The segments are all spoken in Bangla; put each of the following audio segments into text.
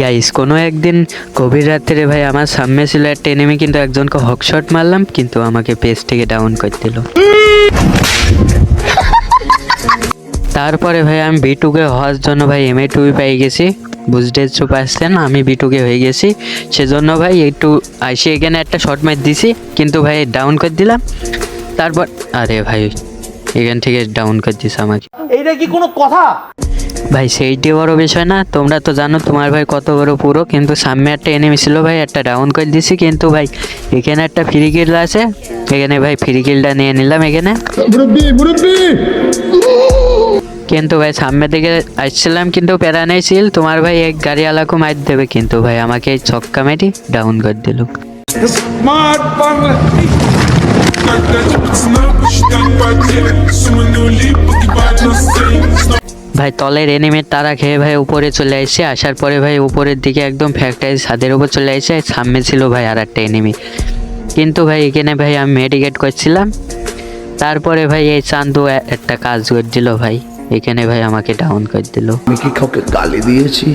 গাইস কোনো একদিন গভীর রাত্রে ভাই আমার সামনে ছিল একটা এনিমি কিন্তু একজনকে হকশট মারলাম, কিন্তু আমাকে পেজ থেকে ডাউন করে দিল। তারপরে ভাই আমি বিটুকে হওয়ার জন্য ভাই এম এ টুই পেয়ে গেছি। বুঝতে পারছেন, আমি বিটুকে হয়ে গেছি। সেজন্য ভাই একটু আসি এখানে একটা শর্ট ম্যাচ দিছি, কিন্তু ভাই ডাউন করে দিলাম। তারপর আরে ভাই, এখান থেকে ডাউন করে দিছে আমাকে। এইটা কি কোনো কথা? ভাই সেইটি বড় বিষয় না। তোমরা তো জানো তোমার ভাই কত বড় পুরো কিন্তু সামনে একটা এনিমি ছিল ভাই একটা ডাউন করে দিছি কিন্তু ভাই এখানে একটা ফ্রি কিল আছে। এখানে ভাই ফ্রি কিলটা নিয়ে নিলাম এখানে। কিন্তু ভাই সামনে দিকে আসছিলাম কিন্তু প্যারা নেই ছিল তোমার ভাই এক গাড়ি আলাকো মার দেবে কিন্তু ভাই আমাকে এই ছক্কা মেরি ডাউন করে দিল. ভাই তলের এনিমের তারা খেয়ে ভাই উপরে চলে আসছে আসার পরে ভাই উপরের দিকে একদম ফ্যাক্টরি ছাদের উপর চলে আসছে সামনে ছিল ভাই আর একটা এনিমি কিন্তু ভাই এখানে ভাই আমি মেডিকেট করছিলাম। তারপরে ভাই এই চান্দু একটা কাজ করে দিল ভাই। এখানে ভাই আমাকে ডাউন করে দিল। আমি কি কাউকে গালি দিয়েছি?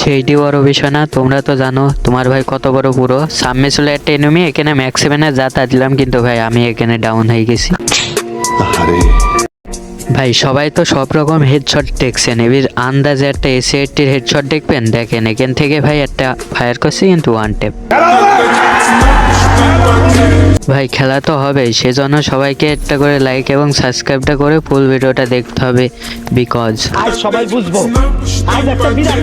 সেইটি বড় বিষয় না তোমরা তো জানো তোমার ভাই কত বড় পুরো সামনে ছিল একটা এনিমি এখানে ম্যাক্সিমানে যাতা দিলাম কিন্তু ভাই আমি এখানে ডাউন হয়ে গেছি। আরে ভাই, সবাই তো সব রকম হেডশট দেখছেন এবার আন্দাজে একটা এসি এইটির হেডশট দেখবেন? দেখেন, এখান থেকে ভাই একটা ফায়ার করছে কিন্তু ওয়ান টেপ ভাই, খেলা তো হবেই, সেজন্য সবাইকে একটা করে লাইক এবং সাবস্ক্রাইবটা করে ফুল ভিডিওটা দেখতে হবে বিকজ সবাই বুঝব, আজ একটা বিরাট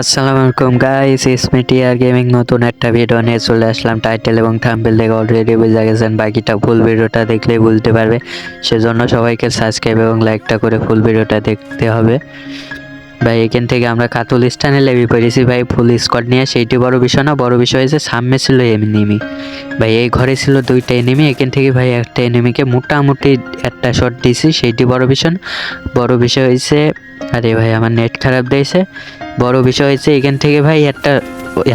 আসসালামু আলাইকুম গাইস ইসমিটিয়ার গেমিং নতুন একটা ভিডিও নিয়ে চলে আসলাম। টাইটেল এবং থাম্বনেল দেখে অলরেডি বুঝে গেছেন বাকিটা ফুল ভিডিওটা দেখলেই বুঝতে পারবে। সেজন্য সবাইকে সাবস্ক্রাইব এবং লাইকটা করে ফুল ভিডিওটা দেখতে হবে। ভাই, এখান থেকে আমরা কাতুল স্টানে লেবি পড়েছি। ভাই ফুল স্কোয়াড নিয়ে সেইটি বড় বিষয় না। বড় বিষয় হয়েছে, সামনে ছিল এনিমি ভাই, এই ঘরে ছিল দুইটা এনিমি এখান থেকে ভাই, একটা এনিমিকে মোটামুটি একটা শট দিছি। সেইটি বড় বিষয় বড় বিষয় হয়েছে আরে ভাই, আমার নেট খারাপ দিয়েছে। বড় বিষয় হয়েছে, এখান থেকে ভাই একটা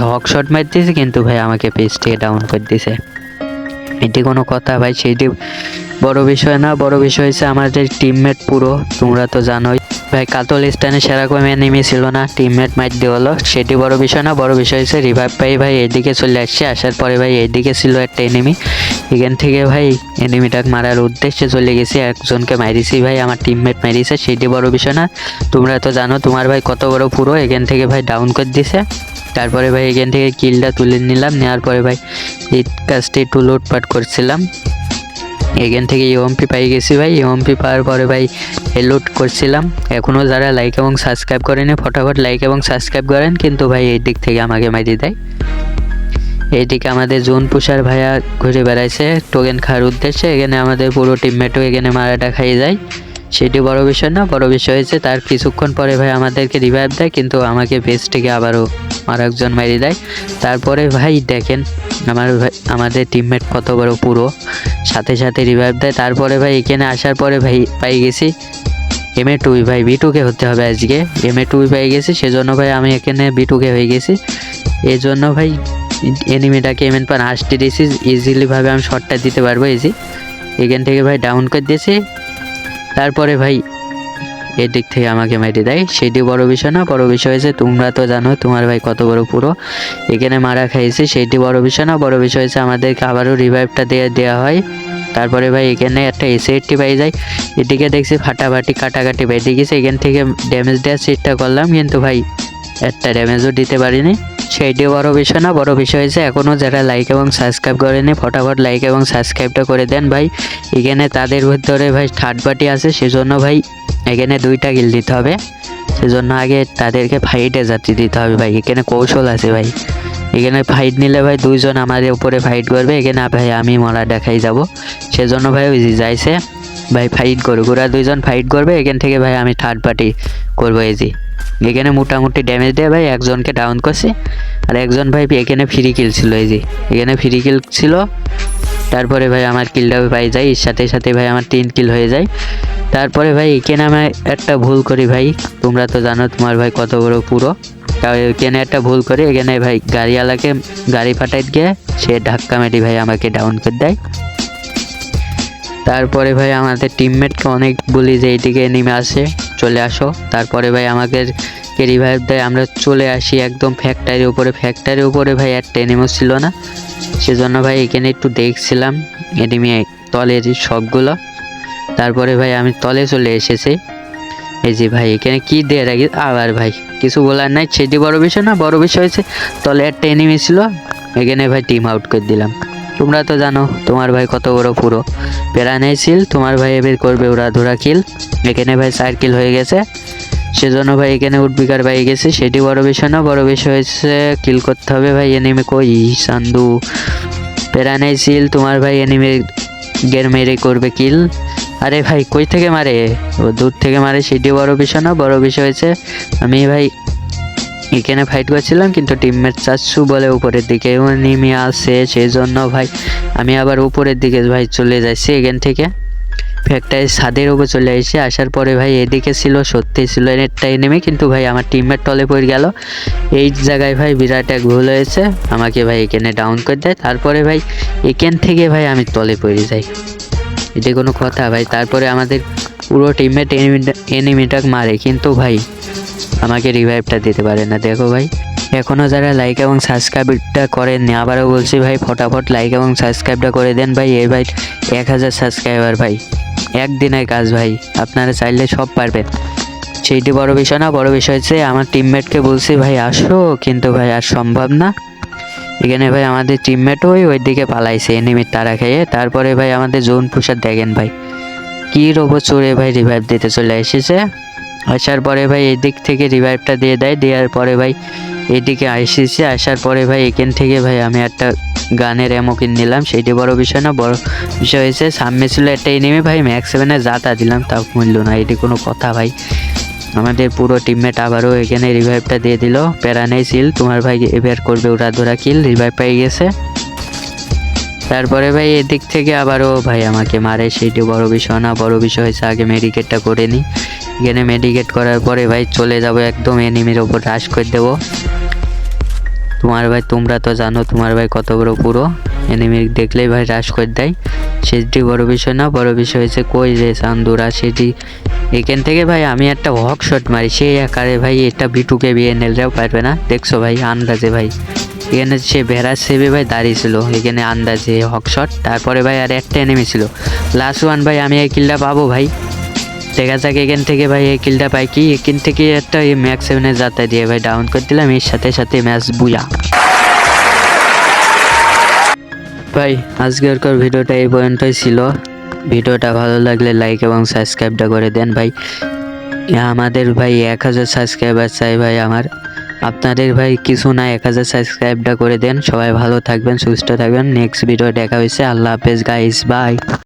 হক শট মার দিয়েছে কিন্তু ভাই আমাকে পেজ থেকে ডাউন করে দিয়েছে। এটি কোনো কথা ভাই সেইটি বড় বিষয় না, বড় বিষয় হয়েছে আমাদের টিমমেট পুরো, তোমরা তো জানোই। ভাই, কাতল স্টানে সেরকম এনিমি ছিল না টিমমেট মাইট দিয়ে হলো। সেটি বড় বিষয় না, বড় বিষয় হয়েছে রিভাইভ পাই, ভাই, এদিকে চলে আসছে। আসার পরে ভাই, এদিকে ছিল একটা এনিমি এখান থেকে ভাই এনিমিটাকে মারার উদ্দেশ্যে চলে গেছি, একজনকে মারিছি ভাই, আমার টিমমেট মারিছে সেটি বড় বিষয় না, তোমরা তো জানো, তোমার ভাই কত বড় পুরো, এখান থেকে ভাই ডাউন করে দিছে। তারপরে ভাই, এখান থেকে কিলটা তুলে নিলাম, নেওয়ার পরে ভাই, এই কাজটি একটু লুটপাট করছিলাম। এখান থেকে ইউএমপি পাই গেছি ভাই। ইউএমপি পাওয়ার পরে ভাই লুট করছিলাম। এখনও যারা লাইক এবং সাবস্ক্রাইব করেনি ফটাফট লাইক এবং সাবস্ক্রাইব করেন। কিন্তু ভাই, এই দিক থেকে আমাকে মাইরি দেয়। এইদিকে আমাদের জোন পুষার ভাইয়া ঘুরে বেড়াইছে। টোকেন খাওয়ার উদ্দেশ্যে এখানে আমাদের পুরো টিমমেটও এখানে মারাটা খাইয়ে যায়। সেটি বড় বিষয় না, বড় বিষয় হয়েছে তার কিছুক্ষণ পরে ভাই আমাদেরকে রিভাইভ দেয়, কিন্তু আমাকে বেস থেকে আবারও আরেকজন মারি দেয়। তারপরে ভাই দেখেন, আমার আমাদের টিমমেট কত বড় পুরো। সাথে সাথে রিভাইভ দেয়। তারপরে ভাই, এখানে আসার পরে ভাই, পাই গেছি এম এ টুই ভাই বি টুকে হতে হবে আজকে। এম এ টুই পাই গেছি, সেজন্য ভাই আমি এখানে বি টুকে হয়ে গেছি। এই জন্য ভাই এনিমিটাকে এমএন পান আসতে দিয়েছি ইজিলিভাবে আমি শটটা দিতে পারব ইজি এখান থেকে ভাই ডাউন করে দিয়েছি। তারপরে ভাই এদিক থেকে আমাকে মেরে দেয়। সেটি বড় বিষয় না, বড় বিষয় হয়েছে তোমরা তো জানো তোমার ভাই কত বড় পুরো। এখানে মারা খাইছে, সেটি বড় বিষয় না, বড় বিষয় হয়েছে আমাদেরকে আবারও রিভাইভটা দিয়ে দেওয়া হয়। তারপরে ভাই এখানে একটা এসে এইটটি পাই যায়। এদিকে দেখছি ফাটাফাটি কাটাকাটি বেঁধে গেছে। এখান থেকে ড্যামেজ দেওয়ার চেষ্টা করলাম, কিন্তু ভাই একটা ড্যামেজও দিতে পারিনি। সেইটি বড় বিষয় না, বড় বিষয় হয়েছে এখনও যারা লাইক এবং সাবস্ক্রাইব করেনি, ফটাফট লাইক এবং সাবস্ক্রাইবটা করে দেন ভাই। এখানে তাদের ভিতরে ভাই থার্ড পার্টি আছে, সেজন্য ভাই এখানে দুইটা গিল দিতে হবে। সেজন্য আগে তাদেরকে ফাইটে যাত্রী দিতে হবে ভাই, এখানে কৌশল আছে ভাই। এখানে ফাইট নিলে ভাই দুইজন আমাদের উপরে ফাইট করবে, এখানে ভাই আমি মরা দেখাই যাব। সেজন্য ভাই ওই যাইছে। ভাই ফাইট করবে ওরা দুইজন ফাইট করবে, এখান থেকে ভাই আমি থার্ড পার্টি করব যে। এখানে মোটামুটি ড্যামেজ দিয়ে ভাই, একজনকে ডাউন করছে, আর একজন ভাই এখানে ফ্রি কিল ছিল এই যে। এখানে ফ্রি কিল ছিল, তারপরে ভাই আমার কিলটা পাই যাই এর সাথে সাথে ভাই আমার তিন কিল হয়ে যায়। তারপরে ভাই এখানে আমি একটা ভুল করি ভাই, তোমরা তো জানো তোমার ভাই কত বড় পুরো। কারণ এখানে একটা ভুল করে, এখানে ভাই গাড়িওয়ালাকে গাড়ি ফাটাই গিয়ে সে ধাক্কা মেরে ভাই আমাকে ডাউন করে দেয়। তারপরে ভাই আমাদের টিমমেটকে অনেক বলি যে এইদিকে নেমে আসে, চলে আসো। তারপরে ভাই কে রিভাইভ দেয়, আমরা চলে আসি একদম ফ্যাক্টরির উপরে। ফ্যাক্টরির উপরে ভাই একটা এনিমো ছিল না। সেজন্য ভাই এখানে একটু দেখছিলাম এনিমি তলের সবগুলো। তারপরে ভাই আমি তলে চলে এসেছি। এই যে ভাই, এখানে কি দিয়ে রাখি আবার ভাই, কিছু বলার নাই। সেটি বড় বিষয় না, বড় বিষয় হয়েছে, তলে একটা এনিমি ছিল। এখানে ভাই টিম আউট করে দিলাম। তোমরা তো জানো, তোমার ভাই কত বড় পুরো। প্যারা নেই ছিল, তোমার ভাই এবার করবে ওরা ধরা কিল। এখানে ভাই চার কিল হয়ে গেছে। সেজন্য ভাই এখানে উঠবিকার পাই গেছে। সেটি বড় বিষয় না, বড় বিষয় হয়েছে কিল করতে হবে ভাই এনিমি কই? সান্দু। প্যারা নেই ছিল, তোমার ভাই এনিমি গের মেরে করবে কিল। আরে ভাই, কই থেকে মারে? ও দূর থেকে মারে সেটি বড় বিষয় না, বড় বিষয় হয়েছে, আমি ভাই এখানে ফাইট করছিলাম, কিন্তু টিমমেট চাচ্ছু বলে উপরের দিকে নেমে আসে সেই জন্য ভাই আমি আবার উপরের দিকে ভাই চলে যাচ্ছি এখান থেকে। ফ্যাক্টরি ছাদের উপর চলে এসে আসার পরে ভাই এদিকে ছিল, সত্যি ছিল একটা নেমে কিন্তু ভাই আমার টিমমেট টলে পড়ে গেল। এই জায়গায় ভাই বিরাট এক ভুল হয়েছে, আমাকে ভাই এখানে ডাউন করে দেয়, তারপরে ভাই এখান থেকে ভাই আমি তলে পড়ে যাই। এটা কোনো কথা ভাই, তারপরে আমাদের পুরো টিমমেট এনিমিটাক মারে, কিন্তু ভাই আমাকে রিভাইভটা দিতে পারে না। দেখো ভাই এখনও যারা লাইক এবং সাবস্ক্রাইবটা করেননি, আবারও বলছি ভাই, ফটাফট লাইক এবং সাবস্ক্রাইবটা করে দেন ভাই। এই ভাই, এক হাজার সাবস্ক্রাইবার ভাই। একদিনের কাজ ভাই, আপনারা চাইলে সব পারবেন। সেইটি বড় বিষয় না, বড় বিষয় হচ্ছে আমার টিমমেটকে বলছি, ভাই, আসো। কিন্তু ভাই, আর সম্ভব না। এখানে ভাই, আমাদের টিমমেটও ওই ওই দিকে পালাইছে এনিমির তারা খেয়ে। তারপরে ভাই, আমাদের জোন পুষার দেখেন ভাই। কি রোবো চড়ে ভাই রিভাইভ দিতে চলে এসেছে? আসার পরে ভাই এদিক থেকে রিভাইভটা দিয়ে দেয়, দেওয়ার পরে ভাই এদিকে এসেছে আসার পরে ভাই এখান থেকে ভাই আমি একটা গানের এমো কিনে নিলাম। সেইটি বড় বিষয় না, বড় বিষয় হয়েছে সামনে ছিল একটা এনিমি ভাই ম্যাক্স সেভেনে যাতা দিলাম তাও মূল্য না, এটি কোনো কথা ভাই। আমাদের পুরো টিমমেট আবারও এখানে রিভাইভটা দিয়ে দিল। প্যারা নেই সিল তোমার ভাই এবার করবে ওরা ধরা কিল রিভাইভ পেয়ে গেছে। তারপরে ভাই এদিক থেকে আবারও ভাই আমাকে মারে, সেইটি বড় বিষয় না, বড় বিষয় হয়েছে আগে মেডিকেটটা করে নিই। এখানে মেডিকেট করার পরে ভাই চলে যাব একদম এনিমির ওপর হ্রাস করে দেবো। তোমার ভাই, তোমরা তো জানো তোমার ভাই কত বড় পুরো এনিমি দেখলেই ভাই হ্রাস করে দেয়। সেটি বড় বিষয় না, বড় বিষয় হয়েছে কই রে চান্দুরা সেটি এখান থেকে ভাই আমি একটা হক শট মারি। সেই আকারে ভাই এটা বিটুকে বিয়ে নেলরাও পারবে না। দেখছ ভাই আন্দাজে ভাই। এখানে সে ভেড়া সেবে ভাই দাঁড়িয়ে ছিল এখানে আন্দাজে হক শট তারপরে ভাই আর একটা এনিমি ছিল। লাস্ট ওয়ান ভাই আমি এই কিলটা পাবো ভাই। দেখা যাক এখান থেকে ভাই, এই কিলটা পাই কি? এখান থেকে একটা এই ম্যাক্স সেভেনের যাত্রা দিয়ে ভাই ডাউন করে দিলাম, এর সাথে সাথে ম্যাচ বুয়া। ভাই আজকের ভিডিওটা এই পর্যন্তই ছিল। ভিডিওটা ভালো লাগলে লাইক এবং সাবস্ক্রাইবটা করে দেন ভাই। আমাদের ভাই এক হাজার সাবস্ক্রাইবার চাই ভাই আমার। আপনাদের ভাই কিছু না, এক হাজার সাবস্ক্রাইবটা করে দেন। সবাই ভালো থাকবেন, সুস্থ থাকবেন। নেক্সট ভিডিও দেখা হয়েছে আল্লাহ হাফেজ গাইস বাই